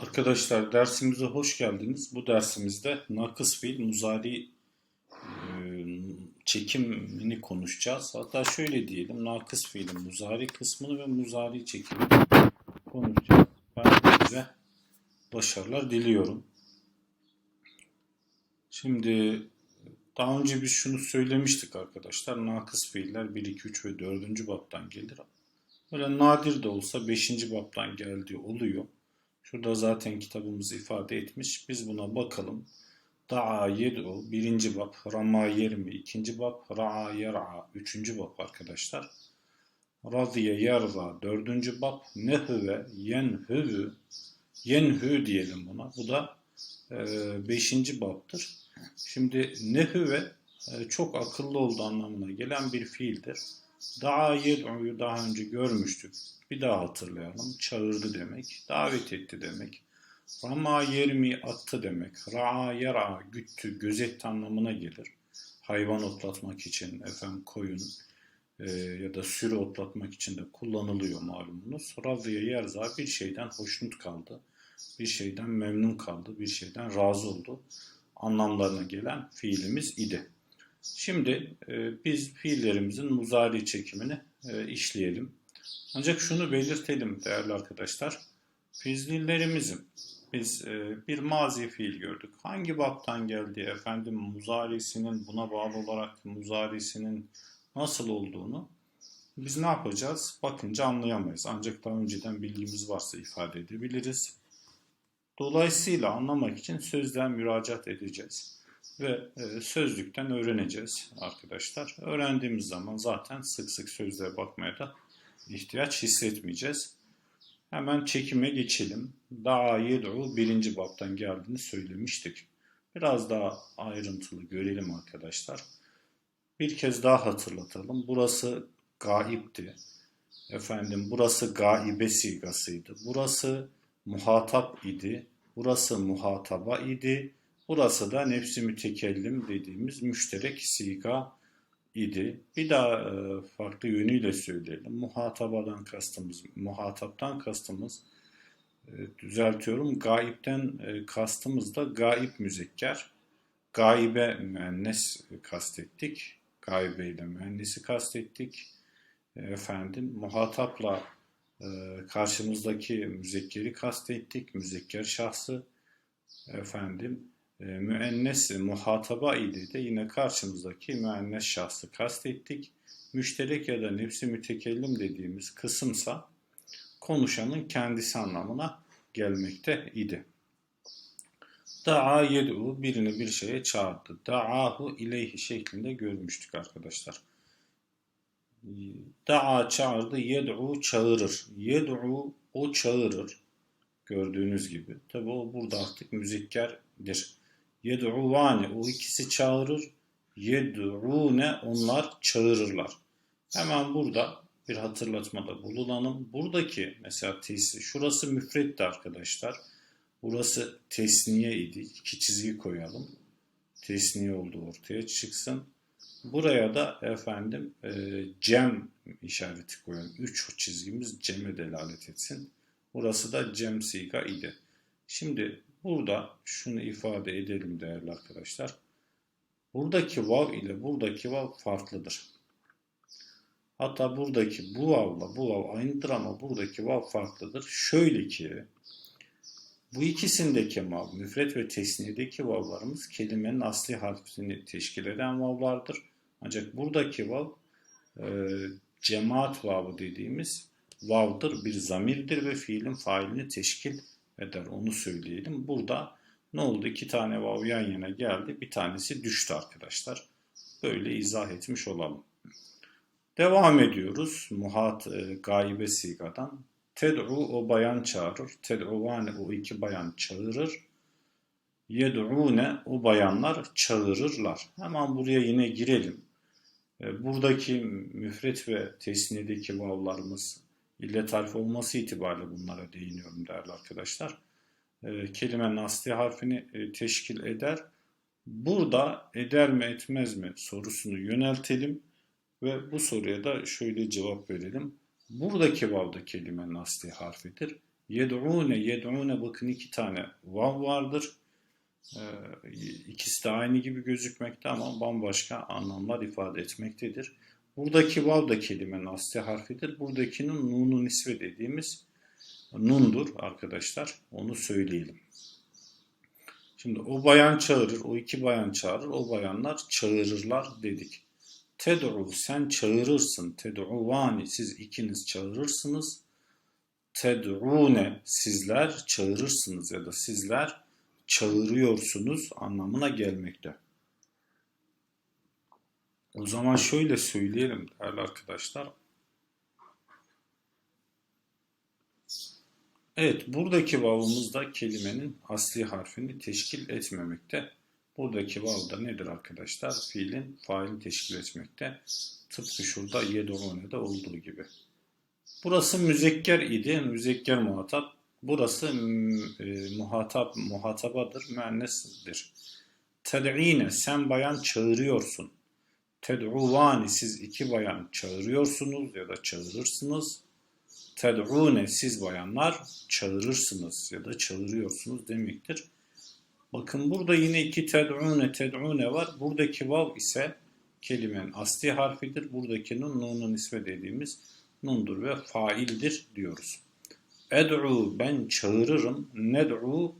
Arkadaşlar dersimize hoş geldiniz. Bu dersimizde nakıs fiil muzari çekimini konuşacağız. Hatta şöyle diyelim nakıs fiilin muzari kısmını ve muzari çekimini konuşacağız. Ben size başarılar diliyorum. Şimdi daha önce biz şunu söylemiştik arkadaşlar. Nakıs fiiller 1, 2, 3 ve 4. baptan gelir. Böyle nadir de olsa 5. baptan geldiği oluyor. Şurada zaten kitabımız ifade etmiş. Biz buna bakalım. Da'a yed'u birinci bab, rama yermi ikinci bab, ra'a yer'a üçüncü bab arkadaşlar. Radiye yerza dördüncü bab, nehüve yenhüvü yenhü diyelim buna. Bu da e, beşinci babdır. Şimdi nehüve e, çok akıllı olduğu anlamına gelen bir fiildir. Da'a yed'u'yu daha önce görmüştük. Bir daha hatırlayalım. Çağırdı demek. Davet etti demek. Rama yermi attı demek. Ra'a yara güttü, gözetti anlamına gelir. Hayvan otlatmak için, efendim koyun e, ya da sürü otlatmak için de kullanılıyor malumunuz. Razıya yerza bir şeyden hoşnut kaldı. Bir şeyden memnun kaldı. Bir şeyden razı oldu. Anlamlarına gelen fiilimiz idi. Şimdi e, biz fiillerimizin muzari çekimini e, işleyelim. Ancak şunu belirtelim değerli arkadaşlar. Fiillerimizin biz e, bir mazi fiil gördük. Hangi baptan geldi efendim muzarisinin buna bağlı olarak muzarisinin nasıl olduğunu biz ne yapacağız? Bakınca anlayamayız. Ancak daha önceden bilgimiz varsa ifade edebiliriz. Dolayısıyla anlamak için sözden müracaat edeceğiz. Ve e, sözlükten öğreneceğiz arkadaşlar. Öğrendiğimiz zaman zaten sık sık sözlüğe bakmaya da ihtiyaç hissetmeyeceğiz. Hemen çekime geçelim. Daha yed'u birinci baptan geldiğini söylemiştik. Biraz daha ayrıntılı görelim arkadaşlar. Bir kez daha hatırlatalım. Burası gaipti. Efendim burası gaibe sigasıydı. Burası muhatap idi. Burası muhataba idi. Burası da nefsi mütekellim dediğimiz müşterek siga idi. Bir daha e, farklı yönüyle söyleyelim. Muhatabadan kastımız, muhataptan kastımız e, düzeltiyorum. Gaipten e, kastımız da gaip müzekker. Gaibe müennes kastettik. Gaibe ile müennesi kastettik. Efendim muhatapla karşımızdaki müzekkeri kastettik. Müzekker şahsı efendim e, müennes muhataba idi de yine karşımızdaki müennes şahsı kastettik. Müşterek ya da nefsi mütekellim dediğimiz kısımsa konuşanın kendisi anlamına gelmekte idi. Da'a yed'u birini bir şeye çağırdı. Da'ahu ileyhi şeklinde görmüştük arkadaşlar. Da'a çağırdı, yed'u çağırır. Yed'u o çağırır. Gördüğünüz gibi. Tabi o burada artık müzekkerdir. Yed'uvane o ikisi çağırır. Yed'une onlar çağırırlar. Hemen burada bir hatırlatmada bulunalım. Buradaki mesela tesni, şurası müfretti arkadaşlar. Burası tesniye idi. İki çizgi koyalım. Tesniye oldu ortaya çıksın. Buraya da efendim e, cem işareti koyalım. Üç çizgimiz ceme delalet etsin. Burası da cem siga idi. Şimdi Burada şunu ifade edelim değerli arkadaşlar. Buradaki vav ile buradaki vav farklıdır. Hatta buradaki bu vavla bu vav aynıdır ama buradaki vav farklıdır. Şöyle ki bu ikisindeki vav, müfret ve tesniyedeki vavlarımız kelimenin asli harfini teşkil eden vavlardır. Ancak buradaki vav e, cemaat vavı dediğimiz vavdır, bir zamirdir ve fiilin failini teşkil eder onu söyleyelim. Burada ne oldu? İki tane vav yan yana geldi. Bir tanesi düştü arkadaşlar. Böyle izah etmiş olalım. Devam ediyoruz. Muhat e, gaibe sigadan. Ted'u o bayan çağırır. Ted'uvane o iki bayan çağırır. Yed'une o bayanlar çağırırlar. Hemen buraya yine girelim. E, buradaki müfret ve tesniyedeki vavlarımız illet harfi olması itibariyle bunlara değiniyorum değerli arkadaşlar. E, kelimenin asli harfini e, teşkil eder. Burada eder mi etmez mi sorusunu yöneltelim ve bu soruya da şöyle cevap verelim. Buradaki vavda kelimenin asli harfidir. Yed'une, yed'une bakın iki tane vav vardır. Ee, ikisi de aynı gibi gözükmekte ama bambaşka anlamlar ifade etmektedir. Buradaki vav da kelimenin asli harfidir. Buradakinin nunu nisve dediğimiz nundur arkadaşlar. Onu söyleyelim. Şimdi o bayan çağırır, o iki bayan çağırır, o bayanlar çağırırlar dedik. Ted'u sen çağırırsın. Ted'uvani siz ikiniz çağırırsınız. Ted'une sizler çağırırsınız ya da sizler çağırıyorsunuz anlamına gelmekte. O zaman şöyle söyleyelim değerli arkadaşlar. Evet, buradaki vavımız da kelimenin asli harfini teşkil etmemekte. Buradaki vav da nedir arkadaşlar? Fiilin failini teşkil etmekte. Tıpkı şurada yedorunede olduğu gibi. Burası müzekker idi, müzekker muhatap. Burası e, muhatap, muhatabadır, müennesdir. Ted'ine, sen bayan çağırıyorsun. Ted'uvani, siz iki bayan çağırıyorsunuz ya da çağırırsınız. Ted'une, siz bayanlar çağırırsınız ya da çağırıyorsunuz demektir. Bakın burada yine iki ted'une, ted'une var. Buradaki vav ise kelimenin asli harfidir. Buradaki nun, nunun ismi dediğimiz nundur ve faildir diyoruz. Ed'u ben çağırırım. Ned'u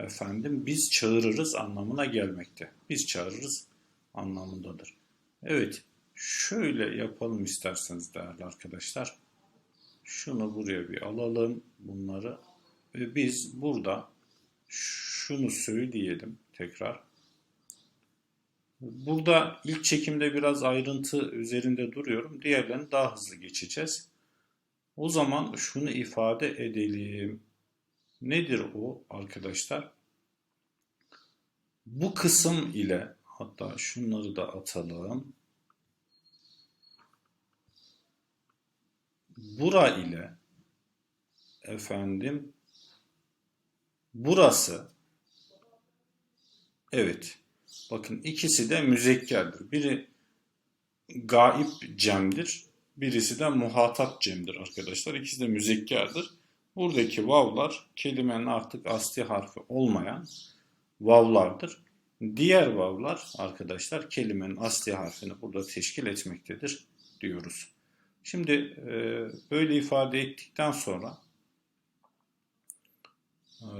efendim biz çağırırız anlamına gelmekte. Biz çağırırız anlamındadır. Evet şöyle yapalım isterseniz değerli arkadaşlar. Şunu buraya bir alalım bunları ve biz burada şunu söyleyelim tekrar. Burada ilk çekimde biraz ayrıntı üzerinde duruyorum. Diğerlerini daha hızlı geçeceğiz. O zaman şunu ifade edelim. Nedir o arkadaşlar? Bu kısım ile hatta şunları da atalım. Bura ile efendim burası evet bakın ikisi de müzekkerdir. Biri gaip cemdir. Birisi de muhatap cemdir arkadaşlar. İkisi de müzekkerdir. Buradaki vavlar kelimenin artık asli harfi olmayan vavlardır. Diğer vavlar arkadaşlar kelimenin asli harfini burada teşkil etmektedir diyoruz. Şimdi e, böyle ifade ettikten sonra e,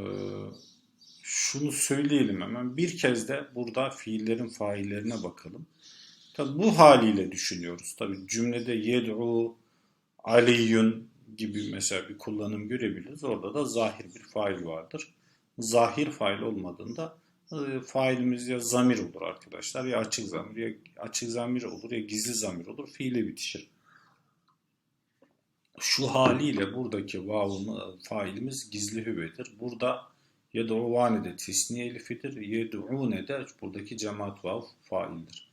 şunu söyleyelim hemen. Bir kez de burada fiillerin faillerine bakalım. Tabi bu haliyle düşünüyoruz. Tabi cümlede yed'u, aliyun gibi mesela bir kullanım görebiliriz. Orada da zahir bir fail vardır. Zahir fail olmadığında e, failimiz ya zamir olur arkadaşlar ya açık zamir ya açık zamir olur ya gizli zamir olur. Fiile bitişir. Şu haliyle buradaki vavımı failimiz gizli hüvedir. Burada yed'uvane de tesniye elifidir. Yed'une de buradaki cemaat vav faildir.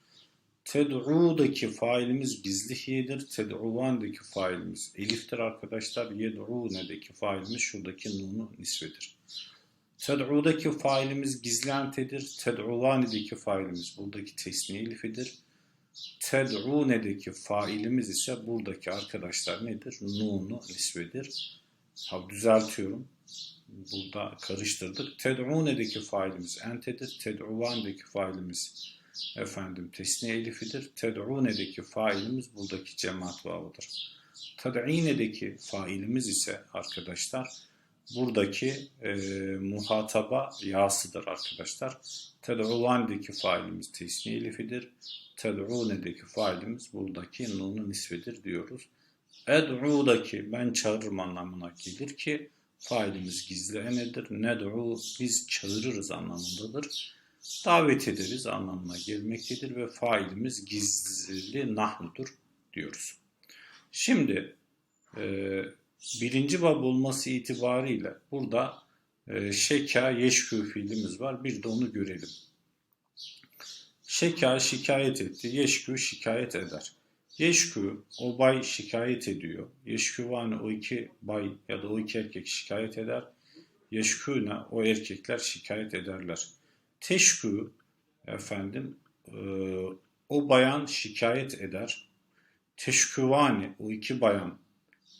Ted'u'daki failimiz gizli hiyedir. Ted'uvan'daki failimiz eliftir arkadaşlar. Yed'une'deki failimiz şuradaki nunu nisvedir. Ted'u'daki failimiz gizli entedir. Ted'uvan'daki failimiz buradaki tesniye elifidir. Ted'une'deki failimiz ise buradaki arkadaşlar nedir? Nunu nisvedir. Ha, düzeltiyorum. Burada karıştırdık. Ted'une'deki failimiz entedir. Ted'uvan'daki failimiz efendim tesniye elifidir. Ted'une'deki failimiz buradaki cemaat vavıdır. Ted'ine'deki failimiz ise arkadaşlar buradaki e, muhataba yasıdır arkadaşlar. Ted'uvan'daki failimiz tesniye elifidir. Ted'une'deki failimiz buradaki nunu nisvedir diyoruz. Ed'u'daki ben çağırırım anlamına gelir ki failimiz gizli enedir. Ned'u biz çağırırız anlamındadır davet ederiz anlamına gelmektedir ve failimiz gizli nahnudur diyoruz. Şimdi e, birinci bab olması itibariyle burada e, şeka yeşkü fiilimiz var. Bir de onu görelim. Şeka şikayet etti. Yeşkü şikayet eder. Yeşkü o bay şikayet ediyor. Yeşkü vani o iki bay ya da o iki erkek şikayet eder. Yeşküne o erkekler şikayet ederler. Teşkü efendim e, o bayan şikayet eder. Teşküvani o iki bayan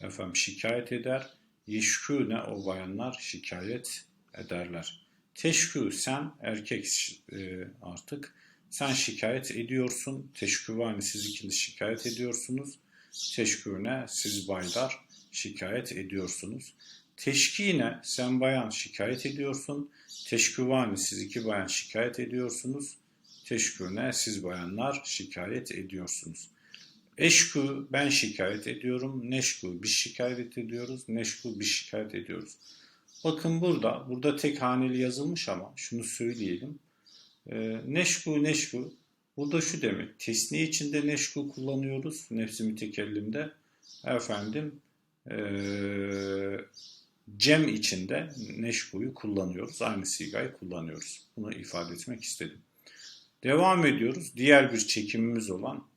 efendim şikayet eder. yeşkûne o bayanlar şikayet ederler. Teşkü sen erkek e, artık sen şikayet ediyorsun. Teşküvani siz ikiniz şikayet ediyorsunuz. Teşküne siz baylar şikayet ediyorsunuz. Teşkine sen bayan şikayet ediyorsun. Teşküvani siz iki bayan şikayet ediyorsunuz. Teşküne siz bayanlar şikayet ediyorsunuz. Eşku ben şikayet ediyorum. Neşku biz şikayet ediyoruz. Neşku biz şikayet ediyoruz. Bakın burada, burada tek haneli yazılmış ama şunu söyleyelim. E, neşku neşku burada şu demek. Tesniye içinde neşku kullanıyoruz. Nefsi mütekellimde. Efendim e, cem içinde neşkuyu kullanıyoruz. Aynı sigayı kullanıyoruz. Bunu ifade etmek istedim. Devam ediyoruz. Diğer bir çekimimiz olan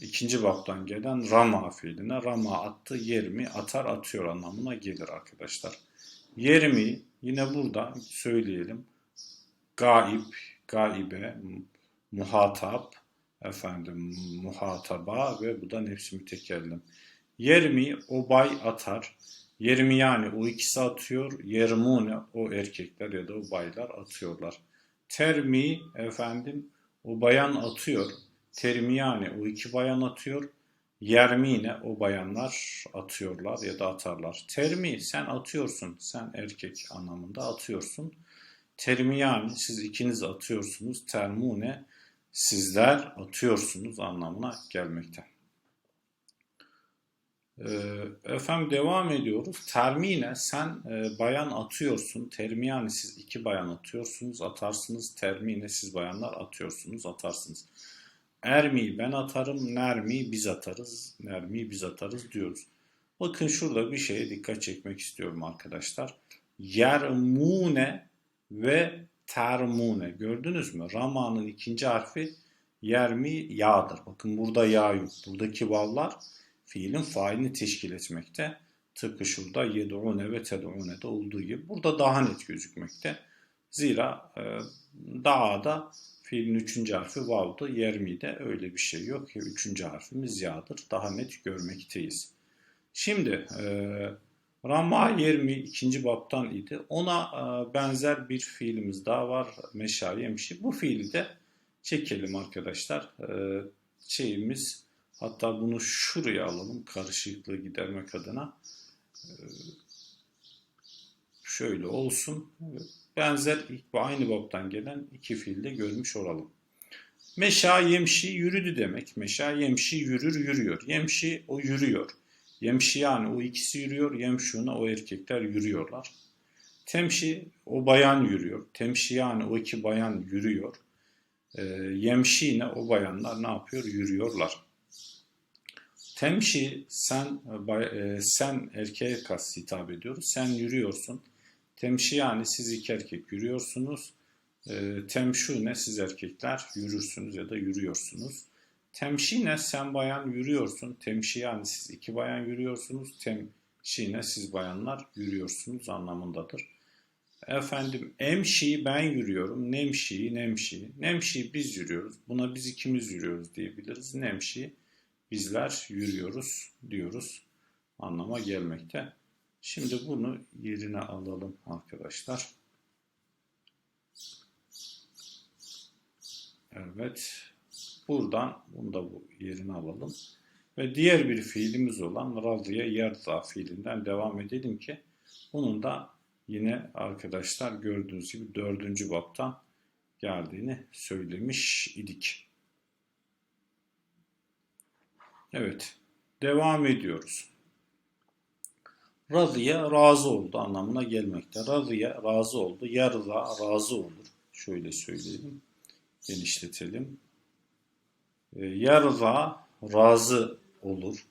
ikinci baptan gelen rama fiiline. Rama attı, yermi, atar, atıyor anlamına gelir arkadaşlar. Yermi yine burada söyleyelim. Gaib, gaibe, muhatap, efendim muhataba ve bu da nefsi mütekellim. Yermi obay atar. Yermi yani o ikisi atıyor. Yermune o erkekler ya da o baylar atıyorlar. Termi efendim o bayan atıyor. Termi yani o iki bayan atıyor. Yermine o bayanlar atıyorlar ya da atarlar. Termi sen atıyorsun. Sen erkek anlamında atıyorsun. Termi yani siz ikiniz atıyorsunuz. Termune sizler atıyorsunuz anlamına gelmekte. Ee, efendim devam ediyoruz. Termine sen e, bayan atıyorsun. Termiyane siz iki bayan atıyorsunuz, atarsınız. Termine siz bayanlar atıyorsunuz, atarsınız. Ermi ben atarım, nermi biz atarız, nermi biz atarız diyoruz. Bakın şurada bir şeye dikkat çekmek istiyorum arkadaşlar. Yermune ve termune gördünüz mü? Rama'nın ikinci harfi yermi yağdır. Bakın burada yağ yok. Buradaki vallar fiilin failini teşkil etmekte. Tıpkı şurada yed'une ve ted'une'de olduğu gibi. Burada daha net gözükmekte. Zira e, dağda fiilin üçüncü harfi vav'dı. Yermi'de öyle bir şey yok. Üçüncü harfimiz yağdır. Daha net görmekteyiz. Şimdi e, Rama yermi ikinci baptan idi. Ona e, benzer bir fiilimiz daha var. Meşa yemişi. Bu fiili de çekelim arkadaşlar. E, şeyimiz Hatta bunu şuraya alalım karışıklığı gidermek adına. Ee, şöyle olsun. Benzer aynı baptan gelen iki fiilde görmüş olalım. Meşa yemşi yürüdü demek. Meşa yemşi yürür yürüyor. Yemşi o yürüyor. Yemşi yani o ikisi yürüyor. Yemşuna o erkekler yürüyorlar. Temşi o bayan yürüyor. Temşi yani o iki bayan yürüyor. E, yemşi yine o bayanlar ne yapıyor? Yürüyorlar. Temşi sen e, sen erkeğe kas hitap ediyoruz. Sen yürüyorsun. Temşi yani siz iki erkek yürüyorsunuz. E, temşu ne siz erkekler yürürsünüz ya da yürüyorsunuz. Temşi ne sen bayan yürüyorsun. Temşi yani siz iki bayan yürüyorsunuz. Temşi ne siz bayanlar yürüyorsunuz anlamındadır. Efendim emşi ben yürüyorum. Nemşi nemşi. Nemşi biz yürüyoruz. Buna biz ikimiz yürüyoruz diyebiliriz. Nemşi bizler yürüyoruz diyoruz anlama gelmekte. Şimdi bunu yerine alalım arkadaşlar. Evet. Buradan bunu da bu yerine alalım. Ve diğer bir fiilimiz olan razıya yerza fiilinden devam edelim ki bunun da yine arkadaşlar gördüğünüz gibi dördüncü baptan geldiğini söylemiş idik. Evet. Devam ediyoruz. Razıya razı oldu anlamına gelmekte. Razıya razı oldu. Yarıza razı olur. Şöyle söyleyelim. Genişletelim. Ee, yarıza razı olur.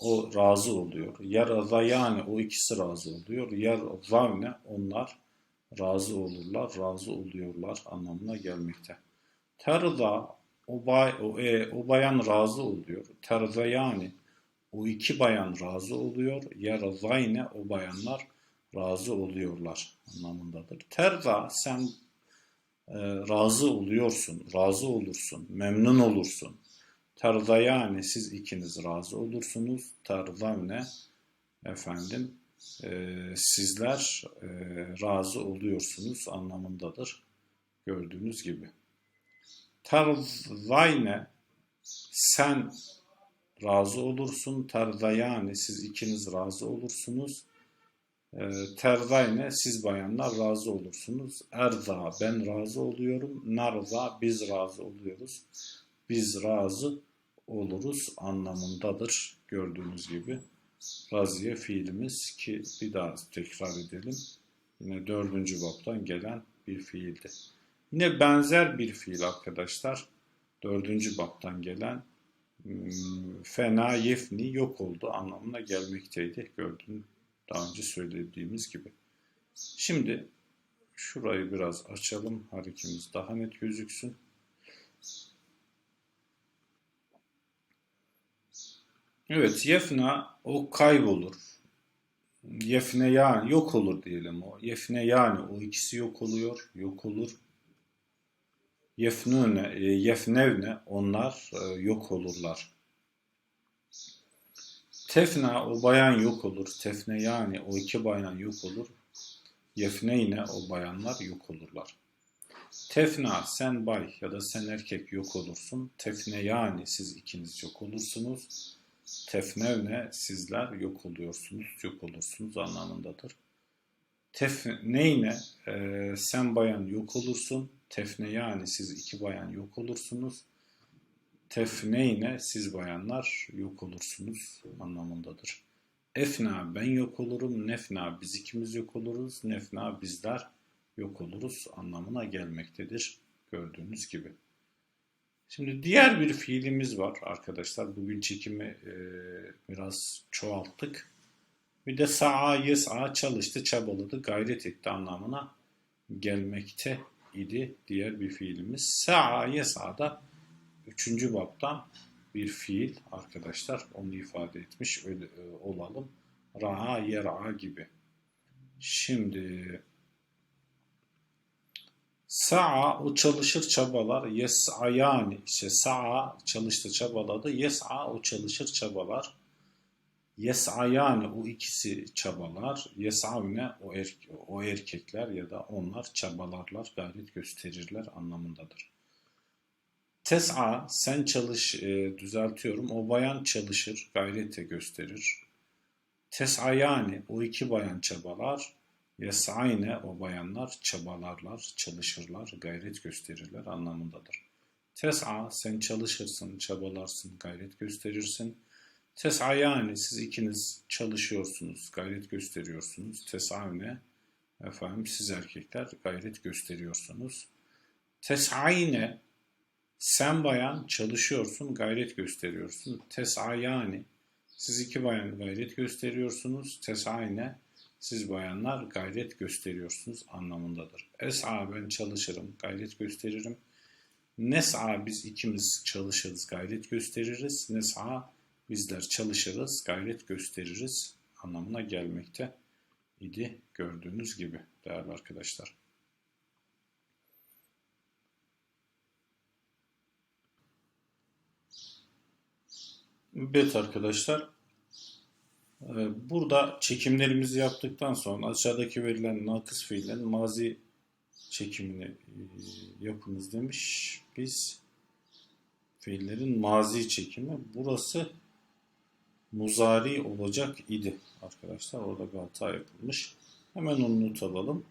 O razı oluyor. Yarıza yani o ikisi razı oluyor. Yarzavne onlar razı olurlar, razı oluyorlar anlamına gelmekte. Terza o, bay, o, e, o bayan razı oluyor. Terza yani o iki bayan razı oluyor. Ya razayne o bayanlar razı oluyorlar anlamındadır. Terza sen e, razı oluyorsun, razı olursun, memnun olursun. Terza yani siz ikiniz razı olursunuz. Terza ne? Efendim e, sizler e, razı oluyorsunuz anlamındadır. Gördüğünüz gibi. Tarzayne sen razı olursun. Terdayani siz ikiniz razı olursunuz. E, terdayne siz bayanlar razı olursunuz. Erza ben razı oluyorum. Narza biz razı oluyoruz. Biz razı oluruz anlamındadır. Gördüğünüz gibi. Raziye fiilimiz ki bir daha tekrar edelim. Yine dördüncü baptan gelen bir fiildi. Yine benzer bir fiil arkadaşlar. Dördüncü baptan gelen fena yefni yok oldu anlamına gelmekteydi. Gördüğünüz daha önce söylediğimiz gibi. Şimdi şurayı biraz açalım. Harekimiz daha net gözüksün. Evet, yefna o kaybolur. Yefne yani yok olur diyelim o. Yefne yani o ikisi yok oluyor, yok olur. Yefnune, e, yefnevne onlar e, yok olurlar. Tefna o bayan yok olur. Tefne yani o iki bayan yok olur. Yefne yine o bayanlar yok olurlar. Tefna sen bay ya da sen erkek yok olursun. Tefne yani siz ikiniz yok olursunuz. Tefnevne sizler yok oluyorsunuz, yok olursunuz anlamındadır. Tefneyne e, sen bayan yok olursun. Tefne yani siz iki bayan yok olursunuz. Tefneyne siz bayanlar yok olursunuz anlamındadır. Efna ben yok olurum. Nefna biz ikimiz yok oluruz. Nefna bizler yok oluruz anlamına gelmektedir. Gördüğünüz gibi. Şimdi diğer bir fiilimiz var arkadaşlar. Bugün çekimi e, biraz çoğalttık. Bir de sa'a yes'a çalıştı, çabaladı, gayret etti anlamına gelmekte idi diğer bir fiilimiz. Sa'a yes'a da üçüncü baptan bir fiil arkadaşlar. Onu ifade etmiş öyle, e, olalım. Ra'a yer'a gibi. Şimdi Sa'a o çalışır çabalar. Yes'a yani işte sa'a çalıştı çabaladı. Yes'a o çalışır çabalar. Yes'a yani o ikisi çabalar. Yes'avne o, er, o erkekler ya da onlar çabalarlar, gayret gösterirler anlamındadır. Tes'a sen çalış e, düzeltiyorum. O bayan çalışır, gayrete gösterir. Tes'a yani o iki bayan çabalar. Yes'ayne o bayanlar çabalarlar, çalışırlar, gayret gösterirler anlamındadır. Tes'a sen çalışırsın, çabalarsın, gayret gösterirsin. Tes'a yani siz ikiniz çalışıyorsunuz, gayret gösteriyorsunuz. Tes'ayne efendim siz erkekler gayret gösteriyorsunuz. Tes'ayne sen bayan çalışıyorsun, gayret gösteriyorsun. Tes'a yani siz iki bayan gayret gösteriyorsunuz. Tes'ayne siz bayanlar gayret gösteriyorsunuz anlamındadır. Es'a ben çalışırım, gayret gösteririm. Nes'a biz ikimiz çalışırız, gayret gösteririz. Nes'a bizler çalışırız, gayret gösteririz anlamına gelmekte idi gördüğünüz gibi değerli arkadaşlar. Evet arkadaşlar ee, burada çekimlerimizi yaptıktan sonra aşağıdaki verilen nakıs fiillerin mazi çekimini e, yapınız demiş. Biz fiillerin mazi çekimi. Burası muzari olacak idi arkadaşlar. Orada bir hata yapılmış. Hemen onu not alalım.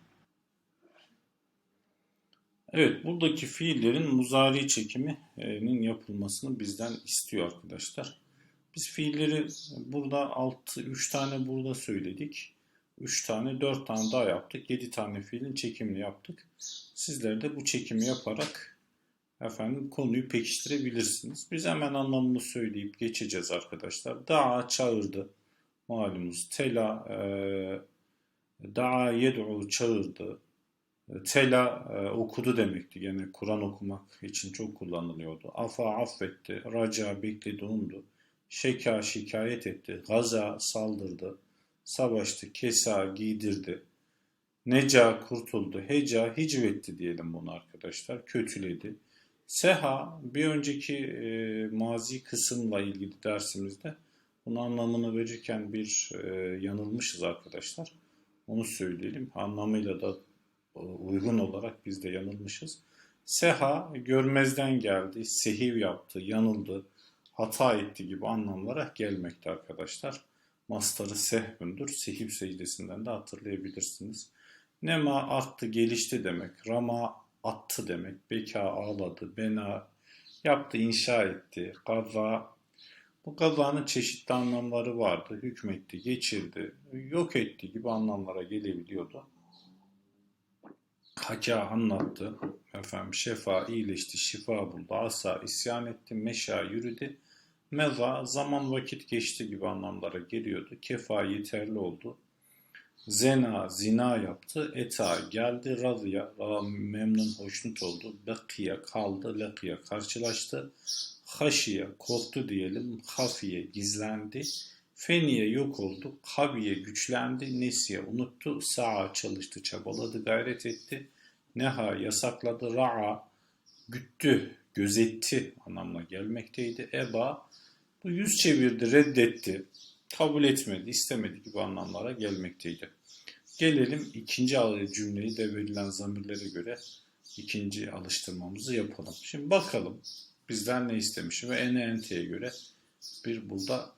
Evet buradaki fiillerin muzari çekiminin yapılmasını bizden istiyor arkadaşlar. Biz fiilleri burada 6, 3 tane burada söyledik. 3 tane, 4 tane daha yaptık. 7 tane fiilin çekimini yaptık. Sizler de bu çekimi yaparak efendim konuyu pekiştirebilirsiniz. Biz hemen anlamını söyleyip geçeceğiz arkadaşlar. Dağa çağırdı. Malumuz tela e, da'a yed'u çağırdı. Tela e, okudu demekti. Gene Kur'an okumak için çok kullanılıyordu. Afa affetti. Raca bekledi umdu. Şeka şikayet etti, Gaza saldırdı, savaştı, Kesa giydirdi, Neca kurtuldu, Heca hicvetti diyelim bunu arkadaşlar, kötüledi. Seha bir önceki e, mazi kısımla ilgili dersimizde Bunun anlamını verirken bir e, yanılmışız arkadaşlar. Onu söyleyelim. Anlamıyla da e, uygun olarak biz de yanılmışız. Seha görmezden geldi, sehiv yaptı, yanıldı, hata etti gibi anlamlara gelmekte arkadaşlar. Mastarı sehvündür. Sehiv secdesinden de hatırlayabilirsiniz. Nema arttı, gelişti demek. Rama attı demek. Beka ağladı, bena yaptı, inşa etti. Gaza bu gazanın çeşitli anlamları vardı. Hükmetti, geçirdi, yok etti gibi anlamlara gelebiliyordu. Haka anlattı. Efendim şefa iyileşti, şifa buldu. Asa isyan etti, meşa yürüdü. Meza zaman vakit geçti gibi anlamlara geliyordu. Kefa yeterli oldu. Zena zina yaptı. Eta geldi. Razıya ra- memnun hoşnut oldu. Bekiye kaldı. Lekiye karşılaştı. Haşiye korktu diyelim. Hafiye gizlendi. Feniye yok oldu. Kaviye güçlendi. Nesiye unuttu. Sa'a çalıştı, çabaladı, gayret etti. Neha yasakladı. Ra'a güttü, gözetti anlamına gelmekteydi. Eba bu yüz çevirdi, reddetti, kabul etmedi, istemedi gibi anlamlara gelmekteydi. Gelelim ikinci cümleyi de verilen zamirlere göre ikinci alıştırmamızı yapalım. Şimdi bakalım bizden ne istemiş ve ene enteye göre bir burada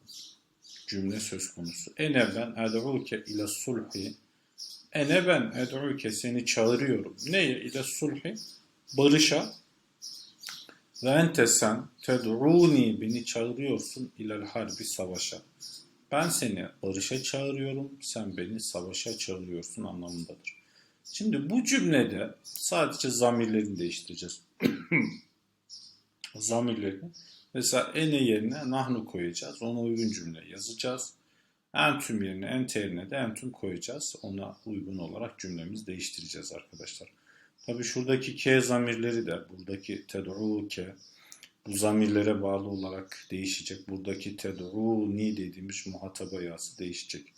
cümle söz konusu. Ene ben ed'uke ile sulhi Ene ben ed'uke seni çağırıyorum. Neye? ile sulhi? Barışa ve ente sen ted'uni beni çağırıyorsun ilel harbi savaşa. Ben seni barışa çağırıyorum, sen beni savaşa çağırıyorsun anlamındadır. Şimdi bu cümlede sadece zamirlerini değiştireceğiz. zamirlerini. Mesela ene yerine nahnu koyacağız. Ona uygun cümle yazacağız. Entüm yerine ente yerine de entüm koyacağız. Ona uygun olarak cümlemizi değiştireceğiz arkadaşlar. Tabi şuradaki ke zamirleri de buradaki ted'uke bu zamirlere bağlı olarak değişecek. Buradaki ted'uni dediğimiz muhataba yası değişecek.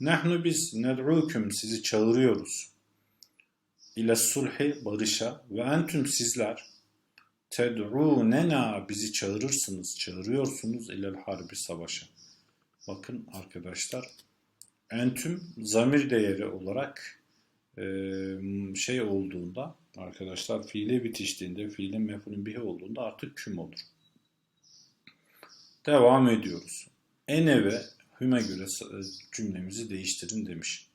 Nahnu biz ned'uküm sizi çağırıyoruz. İle sulhi barışa ve entüm sizler ted'unena bizi çağırırsınız, çağırıyorsunuz ilel harbi savaşa. Bakın arkadaşlar entüm zamir değeri olarak şey olduğunda arkadaşlar fiile bitiştiğinde fiilin mef'ulün bihi olduğunda artık küm olur. Devam ediyoruz. Ene ve hüme göre cümlemizi değiştirin demiş.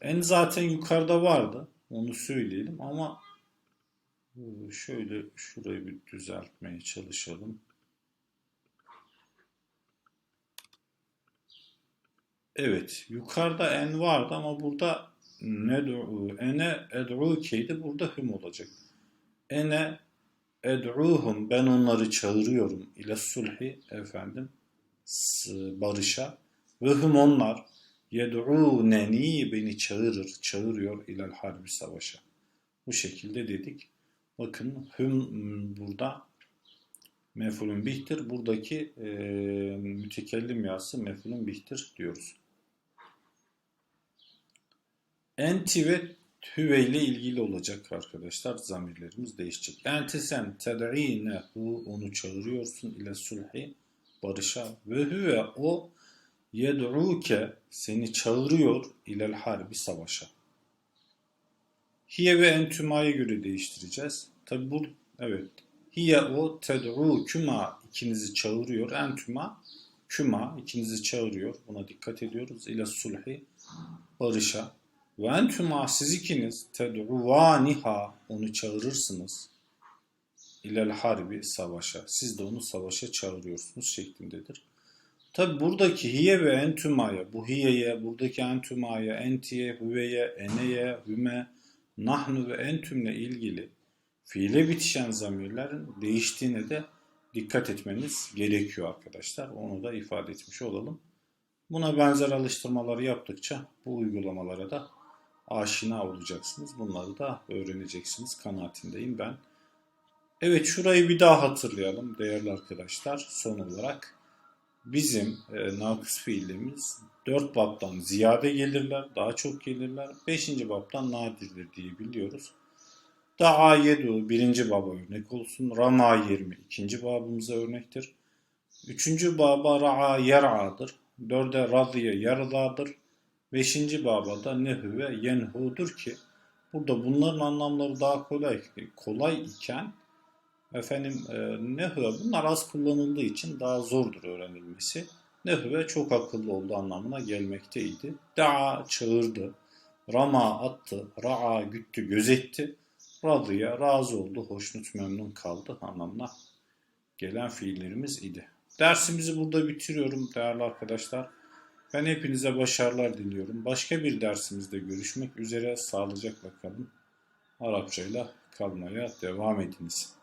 En zaten yukarıda vardı. Onu söyleyelim ama e, şöyle şurayı bir düzeltmeye çalışalım. Evet, yukarıda en vardı ama burada ned'u ene ed'ukeydi burada hüm olacak. Ene ed'uhum ben onları çağırıyorum ile sulhi efendim barışa ve hum onlar yed'uneni beni çağırır çağırıyor ilel harbi savaşa. Bu şekilde dedik. Bakın hüm burada mefulün bihtir. Buradaki e, mütekellim yası mefulün bihtir diyoruz. Enti ve hüve ile ilgili olacak arkadaşlar. Zamirlerimiz değişecek. Enti sen ted'ine hu onu çağırıyorsun ile sulhi barışa ve hüve o yed'uke seni çağırıyor ilel harbi savaşa. Hiye ve entüma'ya göre değiştireceğiz. Tabi bu evet. Hiye o ted'u küma ikinizi çağırıyor. Entüma küma ikinizi çağırıyor. Buna dikkat ediyoruz. İle sulhi barışa. Ve entüma siz ikiniz ted'uvaniha onu çağırırsınız. İlel harbi savaşa. Siz de onu savaşa çağırıyorsunuz şeklindedir. Tabi buradaki hiye ve entümaya, bu hiyeye, buradaki entümaya, entiye, hüveye, eneye, hüme, nahnu ve entümle ilgili fiile bitişen zamirlerin değiştiğine de dikkat etmeniz gerekiyor arkadaşlar. Onu da ifade etmiş olalım. Buna benzer alıştırmaları yaptıkça bu uygulamalara da aşina olacaksınız. Bunları da öğreneceksiniz kanaatindeyim ben. Evet şurayı bir daha hatırlayalım değerli arkadaşlar. Son olarak bizim e, nakıs fiilimiz 4 babdan ziyade gelirler, daha çok gelirler. 5. babdan nadirdir diye biliyoruz. Da'a yedu birinci baba örnek olsun. Rama 20 ikinci babımıza örnektir. Üçüncü baba ra'a yer'adır. Dörde radiye yerdadır. Beşinci baba da nehu ve yenhudur ki burada bunların anlamları daha kolay kolay iken efendim e, nehu bunlar az kullanıldığı için daha zordur öğrenilmesi. Nehu ve çok akıllı olduğu anlamına gelmekteydi. Da'a çağırdı. Rama attı. Ra'a güttü, gözetti. Radiye razı oldu, hoşnut memnun kaldı anlamına gelen fiillerimiz idi. Dersimizi burada bitiriyorum değerli arkadaşlar. Ben hepinize başarılar diliyorum. Başka bir dersimizde görüşmek üzere. Sağlıcakla kalın. Arapçayla kalmaya devam ediniz.